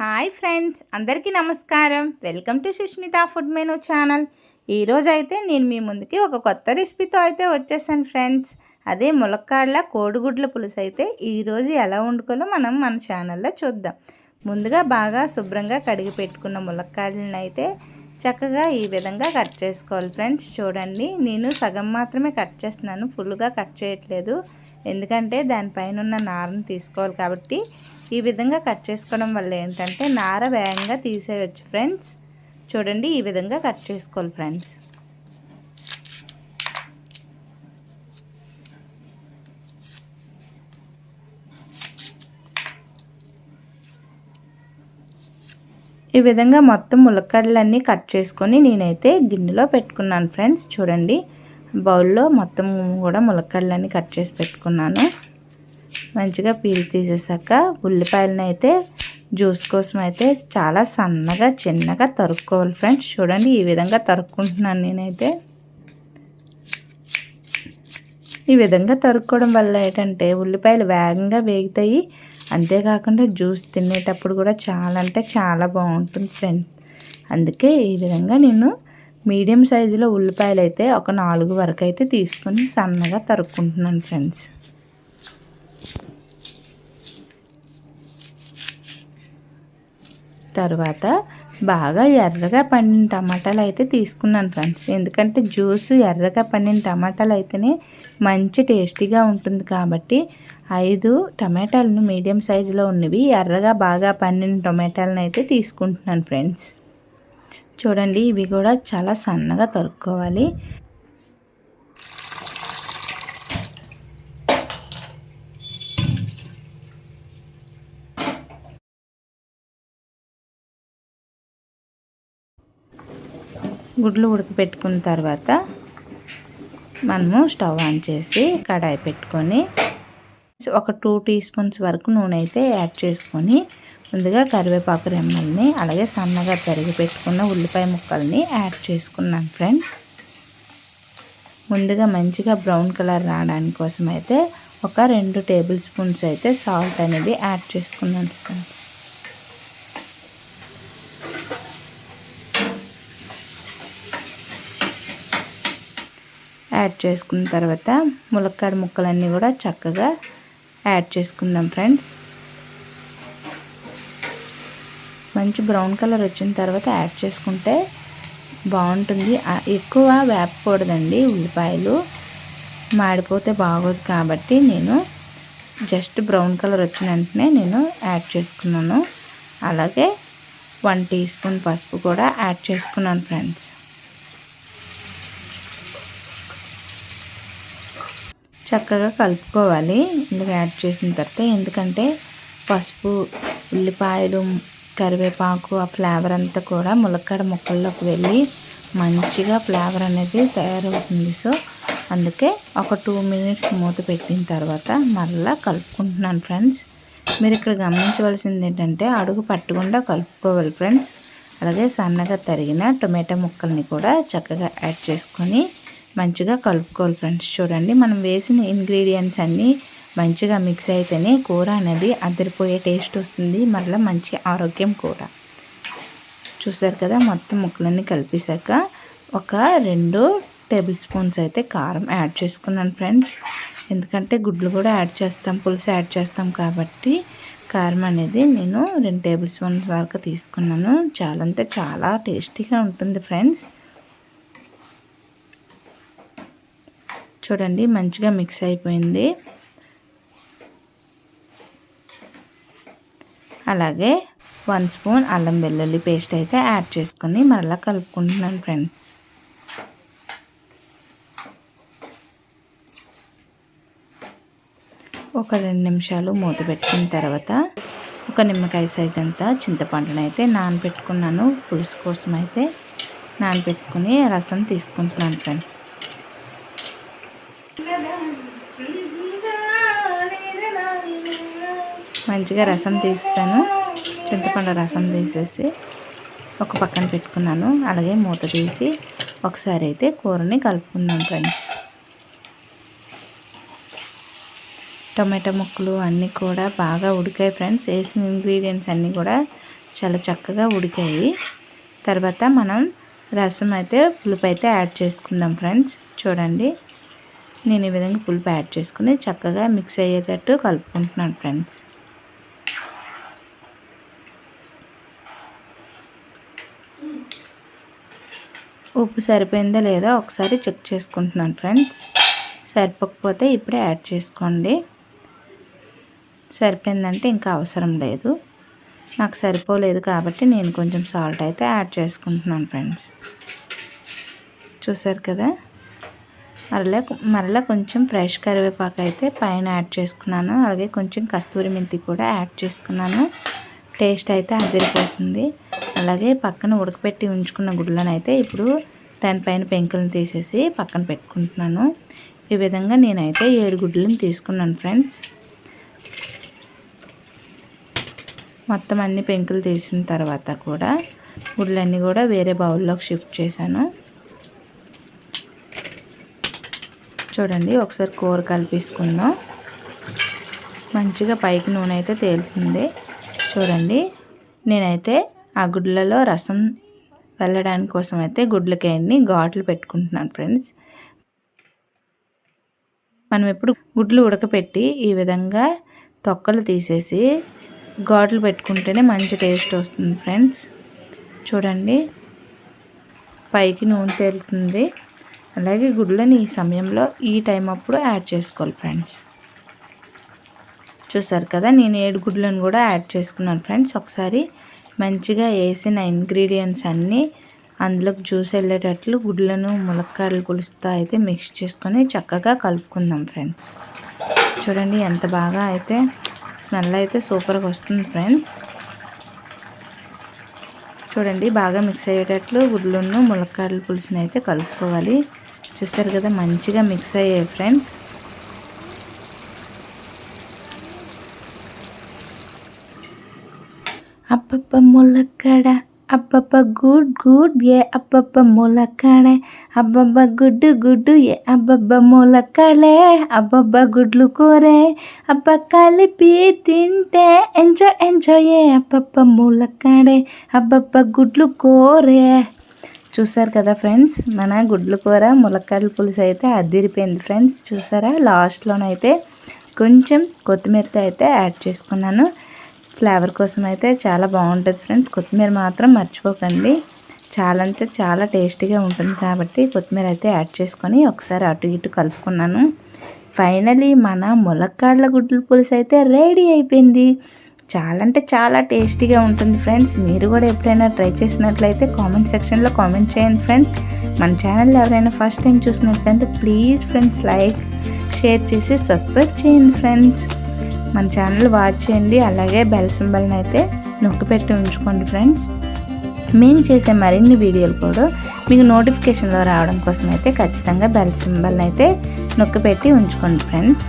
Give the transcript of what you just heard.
Hi friends అందరికీ నమస్కారం. Welcome to Sushmita food menu channel. ఈరోజు అయితే నేను మీ ముందుకి ఒక కొత్త రెసిపీతో అయితే వచ్చేసాను ఫ్రెండ్స్. అదే ములక్కాడల కోడిగుడ్ల పులుసు అయితే ఈరోజు ఎలా వండుకోవాలో మనం మన ఛానల్లో చూద్దాం. ముందుగా బాగా శుభ్రంగా కడిగి పెట్టుకున్న ములక్కాడలను అయితే చక్కగా ఈ విధంగా కట్ చేసుకోవాలి ఫ్రెండ్స్. చూడండి నేను సగం మాత్రమే కట్ చేస్తున్నాను ఫుల్గా కట్ చేయట్లేదు. ఎందుకంటే దానిపైన ఉన్న నారను తీసుకోవాలి కాబట్టి ఈ విధంగా కట్ చేసుకోవడం వల్ల ఏంటంటే నార వేగంగా తీసేయచ్చు ఫ్రెండ్స్. చూడండి ఈ విధంగా కట్ చేసుకోవాలి ఫ్రెండ్స్. ఈ విధంగా మొత్తం ములక్కడలన్నీ కట్ చేసుకొని నేనైతే గిన్నెలో పెట్టుకున్నాను ఫ్రెండ్స్. చూడండి బౌల్లో మొత్తం కూడా ములక్కడలన్నీ కట్ చేసి పెట్టుకున్నాను. మంచిగా పీల్ తీసేసాక ఉల్లిపాయలను అయితే జ్యూస్ కోసం అయితే చాలా సన్నగా చిన్నగా తరుక్కోవాలి ఫ్రెండ్స్. చూడండి ఈ విధంగా తరుక్కుంటున్నాను నేనైతే. ఈ విధంగా తరుక్కోవడం వల్ల ఏంటంటే ఉల్లిపాయలు వేగంగా వేగుతాయి. అంతేకాకుండా జ్యూస్ తినేటప్పుడు కూడా చాలా అంటే చాలా బాగుంటుంది ఫ్రెండ్స్. అందుకే ఈ విధంగా నేను మీడియం సైజులో ఉల్లిపాయలు అయితే ఒక నాలుగు వరకు అయితే తీసుకొని సన్నగా తరుక్కుంటున్నాను ఫ్రెండ్స్. తర్వాత బాగా ఎర్రగా పండిన టమాటాలు అయితే తీసుకున్నాను ఫ్రెండ్స్ ఎందుకంటే జ్యూస్ ఎర్రగా పండిన టమాటాలు అయితేనే మంచి టేస్టీగా ఉంటుంది కాబట్టి ఐదు టమాటాలను మీడియం సైజులో ఉన్నవి ఎర్రగా బాగా పండిన టమాటాలను అయితే తీసుకుంటున్నాను ఫ్రెండ్స్ చూడండి ఇవి కూడా చాలా సన్నగా తరుక్కోవాలి. గుడ్లు ఉడకపెట్టుకున్న తర్వాత మనము స్టవ్ ఆన్ చేసి కడాయి పెట్టుకొని ఒక టూ టీ స్పూన్స్ వరకు నూనె అయితే యాడ్ చేసుకొని ముందుగా కరివేపాకు రెమ్మల్ని అలాగే సన్నగా తరిగి పెట్టుకున్న ఉల్లిపాయ ముక్కల్ని యాడ్ చేసుకున్నాను ఫ్రెండ్స్ ముందుగా మంచిగా బ్రౌన్ కలర్ రావడానికి కోసం అయితే ఒక రెండు టేబుల్ స్పూన్స్ అయితే సాల్ట్ అనేది యాడ్ చేసుకున్నాను ఫ్రెండ్స్ యాడ్ చేసుకున్న తర్వాత ములక్కాడ ముక్కలన్నీ కూడా చక్కగా యాడ్ చేసుకుందాం ఫ్రెండ్స్. మంచి బ్రౌన్ కలర్ వచ్చిన తర్వాత యాడ్ చేసుకుంటే బాగుంటుంది. ఎక్కువ వేపకూడదండి ఉల్లిపాయలు. మాడిపోతే బాగోదు కాబట్టి నేను జస్ట్ బ్రౌన్ కలర్ వచ్చిన వెంటనే నేను యాడ్ చేసుకున్నాను. అలాగే వన్ టీ స్పూన్ పసుపు కూడా యాడ్ చేసుకున్నాను ఫ్రెండ్స్. చక్కగా కలుపుకోవాలి. ఇందులో యాడ్ చేసిన తర్వాత ఎందుకంటే పసుపు ఉల్లిపాయలు కరివేపాకు ఆ ఫ్లేవర్ అంతా కూడా ములక్కాడ ముక్కల్లోకి వెళ్ళి మంచిగా ఫ్లేవర్ అనేది తయారవుతుంది. సో అందుకే ఒక టూ మినిట్స్ మూత పెట్టిన తర్వాత మళ్ళీ కలుపుకుంటున్నాను ఫ్రెండ్స్ మీరు ఇక్కడ గమనించవలసింది ఏంటంటే అడుగు పట్టకుండా కలుపుకోవాలి ఫ్రెండ్స్ అలాగే సన్నగా తరిగిన టొమాటో ముక్కల్ని కూడా చక్కగా యాడ్ చేసుకొని మంచిగా కలుపుకోవాలి ఫ్రెండ్స్. చూడండి మనం వేసిన ఇంగ్రీడియంట్స్ అన్నీ మంచిగా మిక్స్ అయితేనే కూర అనేది అదిరిపోయే టేస్ట్ వస్తుంది. మళ్ళీ మంచి ఆరోగ్యం కూర చూసారు కదా మొత్తం ముక్కలన్నీ కలిపేశాక ఒక రెండు టేబుల్ స్పూన్స్ అయితే కారం యాడ్ చేసుకున్నాను ఫ్రెండ్స్. ఎందుకంటే గుడ్లు కూడా యాడ్ చేస్తాం పులుసు యాడ్ చేస్తాం కాబట్టి కారం అనేది నేను రెండు టేబుల్ స్పూన్స్ వరకు తీసుకున్నాను. చాలా అంటే చాలా టేస్టీగా ఉంటుంది ఫ్రెండ్స్. చూడండి మంచిగా మిక్స్ అయిపోయింది. అలాగే వన్ స్పూన్ అల్లం వెల్లుల్లి పేస్ట్ అయితే యాడ్ చేసుకొని మరలా కలుపుకుంటున్నాను ఫ్రెండ్స్ ఒక రెండు నిమిషాలు మూత పెట్టుకున్న తర్వాత ఒక నిమ్మకాయ సైజ్ అంతా చింతపండును అయితే నానబెట్టుకున్నాను. పులుసు కోసం అయితే నానబెట్టుకుని రసం తీసుకుంటున్నాను ఫ్రెండ్స్ మంచిగా రసం తీస్తాను. చింతపండు రసం తీసేసి ఒక పక్కన పెట్టుకున్నాను. అలాగే మూత తీసి ఒకసారి అయితే కూరని కలుపుకుందాం ఫ్రెండ్స్. టొమాటో ముక్కలు అన్నీ కూడా బాగా ఉడికాయి ఫ్రెండ్స్. వేసిన ఇంగ్రీడియంట్స్ అన్నీ కూడా చాలా చక్కగా ఉడికాయి. తర్వాత మనం రసం అయితే పులుపు అయితే యాడ్ చేసుకుందాం ఫ్రెండ్స్. చూడండి. నేను ఈ విధంగా పులుపు యాడ్ చేసుకుని చక్కగా మిక్స్ అయ్యేటట్టు కలుపుకుంటున్నాను ఫ్రెండ్స్. ఉప్పు సరిపోయిందా లేదా ఒకసారి చెక్ చేసుకుంటున్నాను ఫ్రెండ్స్. సరిపోకపోతే ఇప్పుడే యాడ్ చేసుకోండి. సరిపోయిందంటే ఇంకా అవసరం లేదు. నాకు సరిపోలేదు కాబట్టి నేను కొంచెం సాల్ట్ అయితే యాడ్ చేసుకుంటున్నాను ఫ్రెండ్స్. చూసారు కదా? మరలా మరలా కొంచెం ఫ్రెష్ కరివేపాకు అయితే పైన యాడ్ చేసుకున్నాను. అలాగే కొంచెం కస్తూరి మెంతి కూడా యాడ్ చేసుకున్నాను. టేస్ట్ అయితే అదిరిపోతుంది. అలాగే పక్కన ఉడకపెట్టి ఉంచుకున్న గుడ్లను అయితే ఇప్పుడు దానిపైన పెంకులను తీసేసి పక్కన పెట్టుకుంటున్నాను. ఈ విధంగా నేనైతే ఏడు గుడ్లను తీసుకున్నాను ఫ్రెండ్స్. మొత్తం అన్ని పెంకులు తీసిన తర్వాత కూడా గుడ్లన్నీ కూడా వేరే బౌల్లోకి షిఫ్ట్ చేశాను. చూడండి ఒకసారి కూర కలిపేసుకుందాం. మంచిగా పైకి నూనె అయితే తేలుతుంది. చూడండి నేనైతే ఆ గుడ్లలో రసం వెళ్ళడానికి కోసం అయితే గుడ్లకాయన్ని ఘాట్లు పెట్టుకుంటున్నాను ఫ్రెండ్స్. మనం ఎప్పుడు గుడ్లు ఉడకపెట్టి ఈ విధంగా తొక్కలు తీసేసి ఘాట్లు పెట్టుకుంటేనే మంచి టేస్ట్ వస్తుంది ఫ్రెండ్స్. చూడండి పైకి నూనె తేలుతుంది. అలాగే గుడ్లని ఈ సమయంలో ఈ టైం అప్పుడు యాడ్ చేసుకోవాలి ఫ్రెండ్స్. చూసారు కదా నేను ఏడు గుడ్లను కూడా యాడ్ చేసుకున్నాను ఫ్రెండ్స్. ఒకసారి మంచిగా వేసిన ఇంగ్రీడియంట్స్ అన్నీ అందులోకి జ్యూస్ వెళ్ళేటట్లు గుడ్లను ములక్కాడలు పులుస్తా అయితే మిక్స్ చేసుకొని చక్కగా కలుపుకుందాం ఫ్రెండ్స్. చూడండి ఎంత బాగా అయితే స్మెల్ అయితే సూపర్గా వస్తుంది ఫ్రెండ్స్. చూడండి బాగా మిక్స్ అయ్యేటట్లు గుడ్లను ములక్కాడల పులుసుని అయితే కలుపుకోవాలి. చూస్తారు కదా మంచిగా మిక్స్ అయ్యాయి ఫ్రెండ్స్ అప్పప్ప ములక్కడ అబ్బబ్బ గుడ్ గుడ్ ఏ అబ్బబ్బ ములక్కడే. అబ్బబ్బ గుడ్డు గుడ్డు ఏ అబ్బబ్బ ములక్కడే. అబ్బబ్బ గుడ్లు కూరే అబ్బ కలిపి తింటే. ఎంజాయ్ ఎంజాయ్ ఏ అబ్బబ్బ ములక్కడే. అబ్బబ్బ గుడ్లు కూరే. చూసారు కదా ఫ్రెండ్స్? మన గుడ్లు కూర ములక్కాడల పులుసు అయితే అదిరిపోయింది ఫ్రెండ్స్. చూసారా? లాస్ట్లోనైతే కొంచెం కొత్తిమీరతో అయితే యాడ్ చేసుకున్నాను. ఫ్లేవర్ కోసం అయితే చాలా బాగుంటుంది ఫ్రెండ్స్. కొత్తిమీర మాత్రం మర్చిపోకండి. చాలా అంటే చాలా టేస్టీగా ఉంటుంది కాబట్టి కొత్తిమీర అయితే యాడ్ చేసుకొని ఒకసారి అటు ఇటు కలుపుకున్నాను. ఫైనలీ మన ములక్కాడల గుడ్ల పులుసు అయితే రెడీ అయిపోయింది. చాలా అంటే చాలా టేస్టీగా ఉంటుంది ఫ్రెండ్స్. మీరు కూడా ఎప్పుడైనా ట్రై చేసినట్లయితే కామెంట్ సెక్షన్లో కామెంట్ చేయండి ఫ్రెండ్స్. మన ఛానల్ ఎవరైనా ఫస్ట్ టైం చూసినట్లయితే ప్లీజ్ ఫ్రెండ్స్ లైక్ షేర్ చేసి సబ్స్క్రైబ్ చేయండి ఫ్రెండ్స్. మన ఛానల్ వాచ్ చేయండి అలాగే బెల్ సింబల్ని అయితే నొక్కి పెట్టి ఉంచుకోండి ఫ్రెండ్స్. మేము చేసే మరిన్ని వీడియోలు కూడా మీకు నోటిఫికేషన్లో రావడం కోసం అయితే ఖచ్చితంగా బెల్ సింబల్ని అయితే నొక్కి పెట్టి ఉంచుకోండి friends.